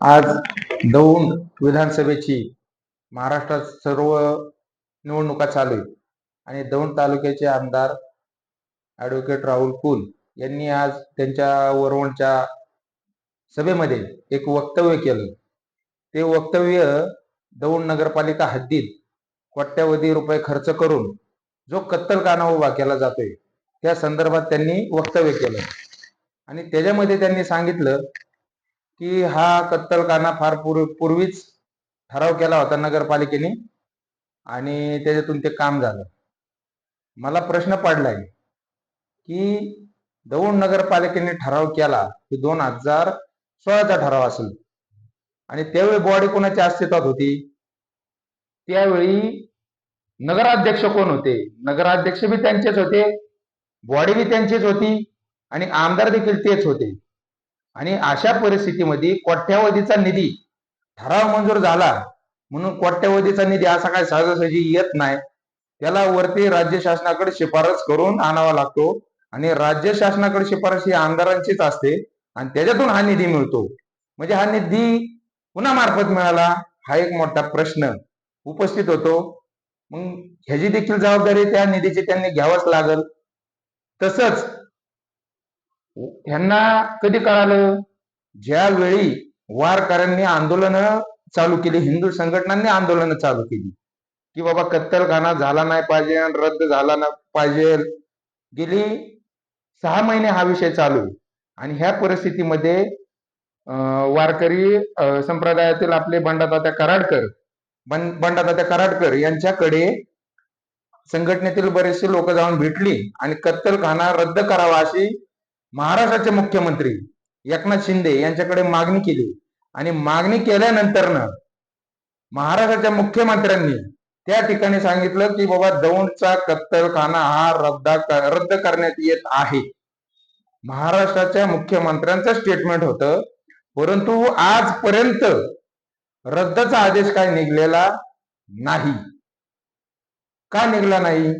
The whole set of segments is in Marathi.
आज दौंड विधानसभेची महाराष्ट्रात सर्व निवडणुका चालू आहेत. आणि दौंड तालुक्याचे आमदार ॲडव्होकेट राहुल कुल यांनी आज त्यांच्या वरवणच्या सभेमध्ये एक वक्तव्य केलं. ते वक्तव्य दौंड नगरपालिका हद्दीत कोट्यावधी रुपये खर्च करून जो कत्तलखाना उभा केला जातोय त्या संदर्भात त्यांनी वक्तव्य केलं. आणि त्याच्यामध्ये त्यांनी सांगितलं की हा कत्तलखाना फार पूर्वी पूर्वीच ठराव केला होता नगरपालिकेने आणि त्याच्यातून ते काम झालं. मला प्रश्न पडलाय की दौंड नगरपालिकेने ठराव केला की दोन हजार सोळाचा ठराव असेल आणि त्यावेळी बॉडी कोणाच्या अस्तित्वात होती? त्यावेळी नगराध्यक्ष कोण होते? नगराध्यक्ष बी त्यांचेच होते बॉडी बी त्यांचीच होती आणि आमदार देखील तेच होते. आणि अशा परिस्थितीमध्ये कोट्यावधीचा निधी ठराव मंजूर झाला म्हणून कोट्यावधीचा निधी असा काय सहजासहजी येत नाही. त्याला वरती राज्य शासनाकडे शिफारस करून आणावा लागतो आणि राज्य शासनाकडे शिफारस ही आमदारांचीच असते आणि त्याच्यातून हा निधी मिळतो. म्हणजे हा निधी कुणामार्फत मिळाला हा एक मोठा प्रश्न उपस्थित होतो. मग ह्याची देखील जबाबदारी त्या निधीची त्यांनी घ्यावंच लागल. तसंच ह्यांना कधी कळालं? ज्यावेळी वारकऱ्यांनी आंदोलन चालू केली हिंदू संघटनांनी आंदोलन चालू केली की बाबा कत्तलखाना झाला नाही पाहिजे रद्द झाला नाही पाहिजे गेली सहा महिने हा विषय चालू. आणि ह्या परिस्थितीमध्ये अं, वारकरी संप्रदायातील आपले बंडातात्या कराडकर बं बंडातात्या कराडकर यांच्याकडे संघटनेतील बरेचसे लोक जाऊन भेटली आणि कत्तलखाना रद्द करावा अशी महाराष्ट्राचे मुख्यमंत्री एकनाथ शिंदे यांच्याकडे मागणी केली. आणि मागणी केल्यानंतरनं महाराष्ट्राच्या मुख्यमंत्र्यांनी त्या ठिकाणी सांगितलं की बाबा दौंडचा कत्तलखाना हा रद्द रद्द करण्यात येत आहे. महाराष्ट्राच्या मुख्यमंत्र्यांचं स्टेटमेंट होतं परंतु आजपर्यंत रद्दचा आदेश काय निघलेला नाही. का निघला नाही?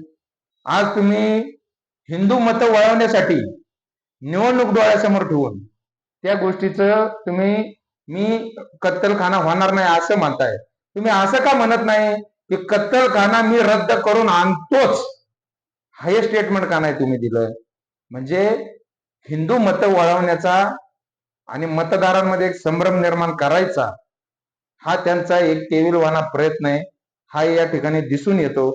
आज तुम्ही हिंदू मत वळवण्यासाठी निवडणूक डोळ्यासमोर ठेवून त्या गोष्टीचं तुम्ही मी कत्तलखाना होणार नाही असं म्हणताय. तुम्ही असं का म्हणत नाही की कत्तलखाना मी रद्द करून आणतोच? हे स्टेटमेंट का नाही तुम्ही दिलं? म्हणजे हिंदू मत वळवण्याचा आणि मतदारांमध्ये एक संभ्रम निर्माण करायचा हा त्यांचा एक केविलवाना प्रयत्न आहे. हा या ठिकाणी दिसून येतो.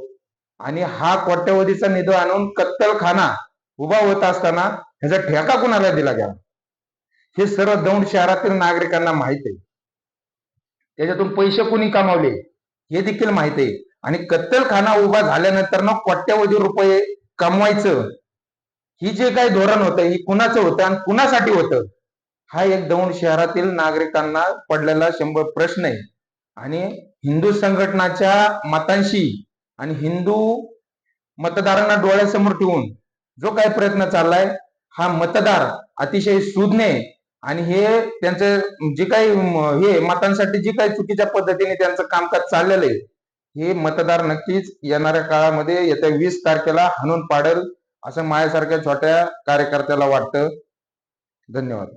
आणि हा कोट्यवधीचा निधी आणून कत्तलखाना उभा होत असताना ह्याचा ठेका कुणाला दिला गेला? हे सर्व दौंड शहरातील नागरिकांना माहीत आहे. त्याच्यातून पैसे कुणी कमावले? हे देखील माहीत आहे. आणि कत्तलखाना उभा झाल्यानंतर ना कोट्यावधी रुपये कमवायचं. ही जे काही धोरण होतं ही कुणाचं होतं आणि कुणासाठी होतं? हा एक दौंड शहरातील नागरिकांना पडलेला शंभर प्रश्न आहे. आणि हिंदू संघटनाच्या मतांशी आणि हिंदू मतदारांना डोळ्यासमोर ठेवून जो काही प्रयत्न चाललाय हा मतदार अतिशय सुज्ञ आणि हे त्यांचं जे काही हे मतांसाठी जी काही चुकीच्या पद्धतीने त्यांचं कामकाज चाललेलं आहे हे मतदार नक्कीच येणाऱ्या काळामध्ये येत्या वीस तारखेला हाणून पाडेल असं माझ्यासारख्या छोट्या कार्यकर्त्याला वाटतं. धन्यवाद.